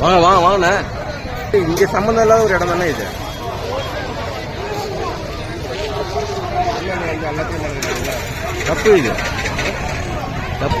வாங்க வாங்க வாங்கண்ணே இங்க சம்மந்தம் இல்லாத ஒரு இடம் தானே இது? தப்பு இது. தப்பு.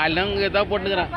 காலையில் ஏதோ போட்டுக்கிறான்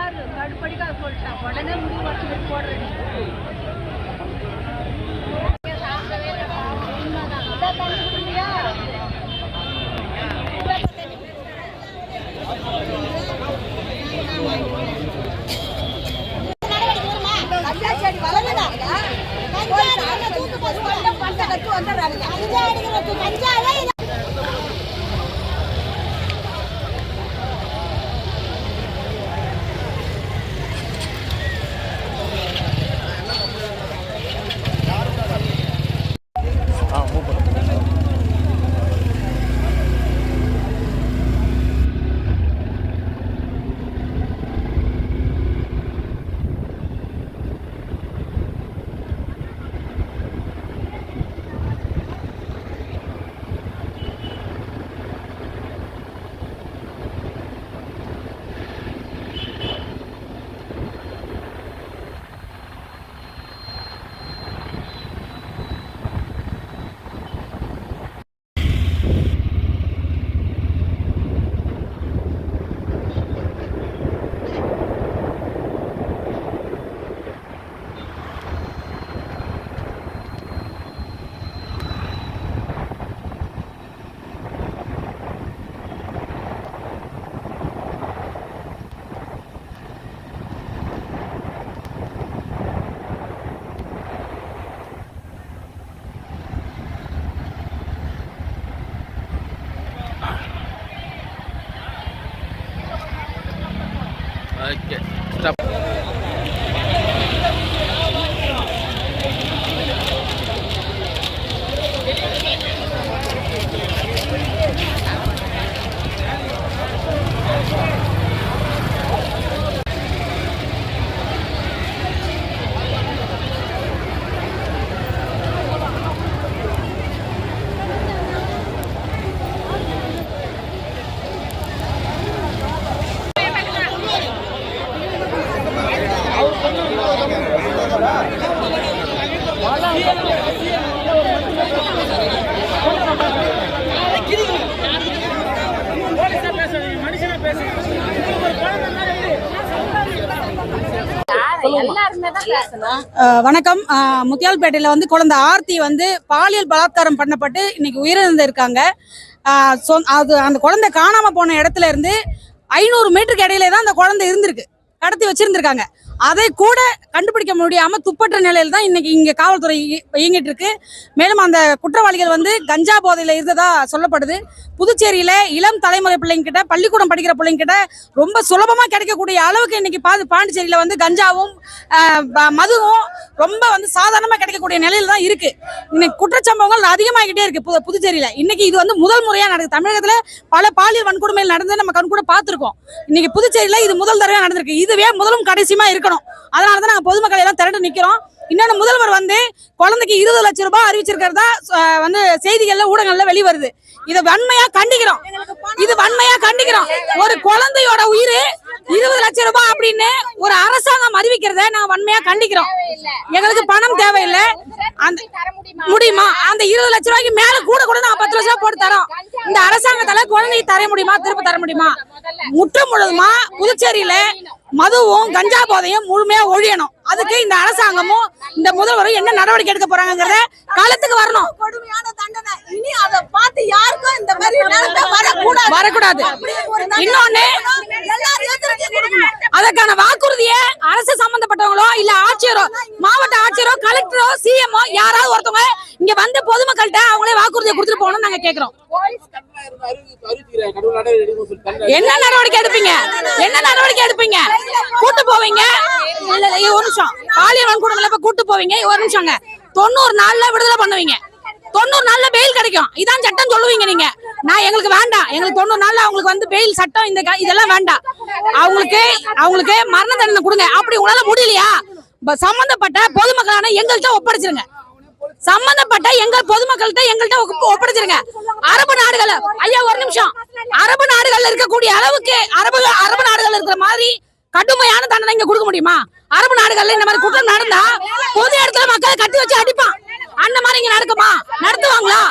Okay. வணக்கம். முத்தியால்பேட்டையில் வந்து குழந்தை ஆர்த்தி வந்து பாலியல் பலாத்காரம் பண்ணப்பட்டு இன்னைக்கு உயிரிழந்து இருக்காங்க அஹ் சொ- அது அந்த குழந்தை காணாம போன இடத்துல இருந்து ஐநூறு மீட்டருக்கு இடையில தான் அந்த குழந்தை இருந்திருக்கு. கடத்தி வச்சிருந்திருக்காங்க. அதை கூட கண்டுபிடிக்க முடியாம துப்பற்ற நிலையில தான் இன்னைக்கு இங்க காவல்துறை இயங்கிட்டு இருக்கு மேலும் அந்த குற்றவாளிகள் வந்து கஞ்சா போதையில இருந்ததா சொல்லப்படுது. புதுச்சேரியில இளம் தலைமுறை பிள்ளைங்க கிட்ட பள்ளிக்கூடம் படிக்கிற பிள்ளைங்க கிட்ட ரொம்ப சுலபமா கிடைக்கக்கூடிய அளவுக்கு இன்னைக்கு பா- பாண்டிச்சேரியில வந்து கஞ்சாவும் மதுவும் ரொம்ப வந்து சாதாரணமா கிடைக்கக்கூடிய நிலையில தான் இருக்கு. இன்னைக்கு குற்றச்சம்பவங்கள் அதிகமாகிட்டே இருக்கு புது- புதுச்சேரியில. இன்னைக்கு இது வந்து முதல் முறையா நடக்குது. தமிழகத்துல பல பாலியல் வன்கொடுமைகள் நடந்து நம்ம கண் கூட பார்த்திருக்கோம். இன்னைக்கு புதுச்சேரியில இது முதல் தடவை நடந்திருக்கு. இதுவே முதலும் கடைசியுமா இருக்கணும். அதனால தான் நாங்கள் பொதுமக்கள் எல்லாம் திரண்டு நிற்கிறோம் இன்னொன்று முதல்வர் வந்து குழந்தைக்கு இருபது லட்சம் ரூபாய் அறிவிச்சிருக்கிறதா வந்து செய்திகள்ல ஊடகங்கள்ல வெளிவருது இதை வன்மையா கண்டிக்கிறோம். இது வன்மையா கண்டிக்கிறோம். ஒரு குழந்தையோட உயிர் இருபது லட்சம் ரூபாய் அப்படின்னு ஒரு அரசாங்கம் அறிவிக்கிறத நாங்கள் வன்மையா கண்டிக்கிறோம். எங்களுக்கு பணம் தேவையில்லை. அந்த முடியுமா? அந்த இருபது லட்ச ரூபாய்க்கு மேல கூட கூட நாங்க பத்து லட்ச ரூபாய் போட்டு தரோம். இந்த அரசாங்கத்தால குழந்தைக்கு தர முடியுமா? திரும்ப தர முடியுமா? முற்று முழுதுமா புதுச்சேரியில மதுவும் கஞ்சா போதையும் முழுமையா ஒழியணும். அதுக்கு இந்த அரசாங்கமும் இந்த முதல்வரும் என்ன நடவடிக்கை எடுக்க போறாங்கங்கறத காலத்துக்கு வரணும். கொடுமையான இனி அதை பார்த்து யாருக்கும் இந்த மாதிரி நிலைமை வரக்கூடாது. வரக்கூடாது. இன்னொன்னு அதற்கான வாக்குறுதியை அரசு சம்பந்தப்பட்டவங்களோ இல்ல ஆட்சியரோ மாவட்ட ஆட்சியரோ கலெக்டரோ சிஎம்ஓ யாராவது ஒருத்தவங்க இங்க வந்து பொதுமக்கள்கிட்ட அவங்களே வாக்குறுதியை கொடுத்துட்டு போகணும்னு நாங்க கேக்குறோம். என்ன நடவடிக்கை எடுப்பீங்க? என்ன நடவடிக்கை எடுப்பீங்க? கூட்டு போவீங்க? இல்ல ஒரு நிமிஷம். பாலியல் வன்கொடுமையில கூட்டு போவீங்க? ஒரு நிமிஷங்க. தொண்ணூறு நாள்ல விடுதலை பண்ணுவீங்க. தொண்ணூறு நாள்ல பெயில் கிடைக்கும். இதான் சட்டம் சொல்லுவீங்க நீங்க. நான் எங்களுக்கு வேண்டாம். எங்களுக்கு தொண்ணூறு நாள்ல அவங்களுக்கு வந்து பெயில் சட்டம் இந்த க- இதெல்லாம் வேண்டாம். அவங்களுக்கு அவங்களுக்கு மரண தண்டனை கொடுங்க. அப்படி உங்களால முடியலையா? சம்பந்தப்பட்ட பொதுமக்களான எங்கள்கிட்ட ஒப்படைச்சிருங்க. சம்பந்தப்பட்ட எங்கள் பொதுமக்கள்கிட்ட எங்கள்கிட்ட ஒப்படைச்சிருங்க. அரபு நாடுகள் ஐயா ஒரு நிமிஷம். அரபு நாடுகள்ல இருக்கக்கூடிய அளவுக்கு அரபு அரபு நாடுகள் இருக்கிற மாதிரி கடுமையான தண்டனை இங்க கொடுக்க முடியுமா? அரபு நாடுகள்ல இந்த மாதிரி குற்றம் நடந்தா பொது இடத்துல மக்களை கட்டி வச்சு அடிப்பான். அந்த மாதிரி இங்க நடக்குமா? நடத்துவாங்களா?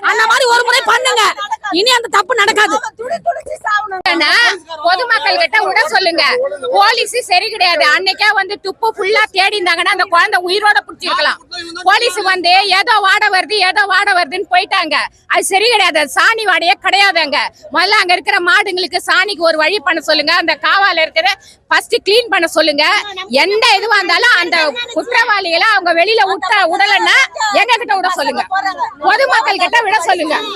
அந்த மாதிரி ஒரு முறை பண்ணுங்க. இனி அந்த தப்பு நடக்காது. பொதுமக்கள் கிட்ட விட சொல்லுங்க. போலீஸ் சரி கிடையாது. அன்னைக்கே வந்து துப்பு ஃபுல்லா தேடி இருந்தாங்கன்னா அந்த குழந்தை உயிரோட புடிச்சிருக்கலாம். போலீஸ் வந்து ஏதோ வாட வருது ஏதோ வாட வருதுன்னு போயிட்டாங்க. அது சரி கிடையாது. சாணி வாடையே கிடையாதுங்க. முதல்ல அங்க இருக்கிற மாடுங்களுக்கு சாணிக்கு ஒரு வழி பண்ண சொல்லுங்க. அந்த காவால இருக்கிற ஃபர்ஸ்ட் க்ளீன் பண்ண சொல்லுங்க. எந்த இதுவா இருந்தாலும் அந்த குற்றவாளிகளை அவங்க வெளியில விட்ட உடலைன்னா எங்க கிட்ட விட சொல்லுங்க. பொதுமக்கள் கிட்ட விட சொல்லுங்க.